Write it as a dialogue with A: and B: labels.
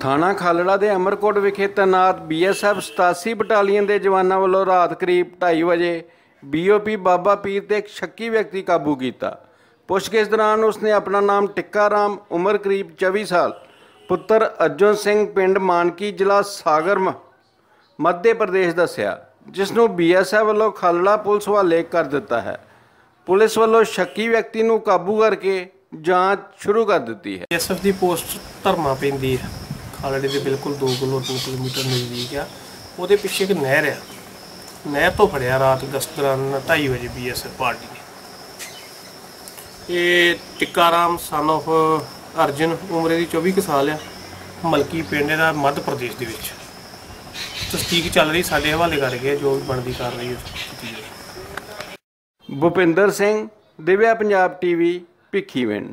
A: ਥਾਣਾ ਖਾਲੜਾ ਦੇ ਅਮਰਕੋਟ ਵਿਖੇ ਤੈਨਾਤ ਬੀਐਸਐਫ 87 ਬਟਾਲੀਅਨ ਦੇ ਜਵਾਨਾਂ ਵੱਲੋਂ ਰਾਤ ਕਰੀਬ 2:30 ਵਜੇ ਬੀਓਪੀ ਬਾਬਾ ਪੀਰ ਤੇ ਇੱਕ ਸ਼ੱਕੀ ਵਿਅਕਤੀ ਕਾਬੂ ਕੀਤਾ। ਪੁੱਛਗਿੱਛ ਦੌਰਾਨ ਉਸਨੇ ਆਪਣਾ ਨਾਮ ਟਿੱਕਾ ਰਾਮ, ਉਮਰ ਕਰੀਬ 24 ਸਾਲ, ਪੁੱਤਰ ਅਰਜਨ ਸਿੰਘ, ਪਿੰਡ ਮਾਨਕੀ, ਜ਼ਿਲ੍ਹਾ ਸਾਗਰ ਮੱਧ ਪ੍ਰਦੇਸ਼ ਦੱਸਿਆ ਜਿਸ ਨੂੰ ਬੀਐਸਐਫ ਵੱਲੋਂ ਖਾਲੜਾ ਪੁਲਿਸ ਹਵਾਲੇ ਕਰ ਦਿੱਤਾ ਹੈ। ਪੁਲਿਸ ਵੱਲੋਂ ਸ਼ੱਕੀ ਵਿਅਕਤੀ ਨੂੰ ਕਾਬੂ ਕਰਕੇ ਜਾਂਚ ਸ਼ੁਰੂ ਕਰ ਦਿੱਤੀ ਹੈ।
B: ਐਸਐਫ ਦੀ ਪੋਸਟ ਧਰਮਾ ਪੈਂਦੀ ਹੈ। ਖਾਲੜੇ ਦੇ ਬਿਲਕੁਲ 2 ਕਿਲੋ 3 ਕਿਲੋਮੀਟਰ ਨਜ਼ਦੀਕ ਆ। ਉਹਦੇ ਪਿੱਛੇ ਇੱਕ ਨਹਿਰ ਆ। ਨਹਿਰ ਤੋਂ ਫੜਿਆ ਰਾਤ ਗਸਤ ਦੌਰਾਨ 2:30 ਵਜੇ ਬੀਐਸਐਫ ਪਾਰਟੀ ਨੇ। ਇਹ ਟਿੱਕਾਰਾਮ ਸਨ of ਅਰਜਨ ਉਮਰੇ ਦੀ 24 ਕੁ ਸਾਲ ਆ। ਮਲਕੀ ਪਿੰਡ ਦਾ ਮੱਧ ਪ੍ਰਦੇਸ਼ ਦੇ ਵਿੱਚ। ਤਸਦੀਕ ਚੱਲ ਰਹੀ, ਸਾਡੇ ਹਵਾਲੇ ਕਰਕੇ ਜੋ ਵੀ ਬਣਦੀ ਕਰ ਰਹੀ ਹੈ।
A: ਭੁਪਿੰਦਰ ਸਿੰਘ, ਦਿਵਿਆ ਪੰਜਾਬ ਟੀਵੀ ਭਿੱਖੀਵਿੰਡ।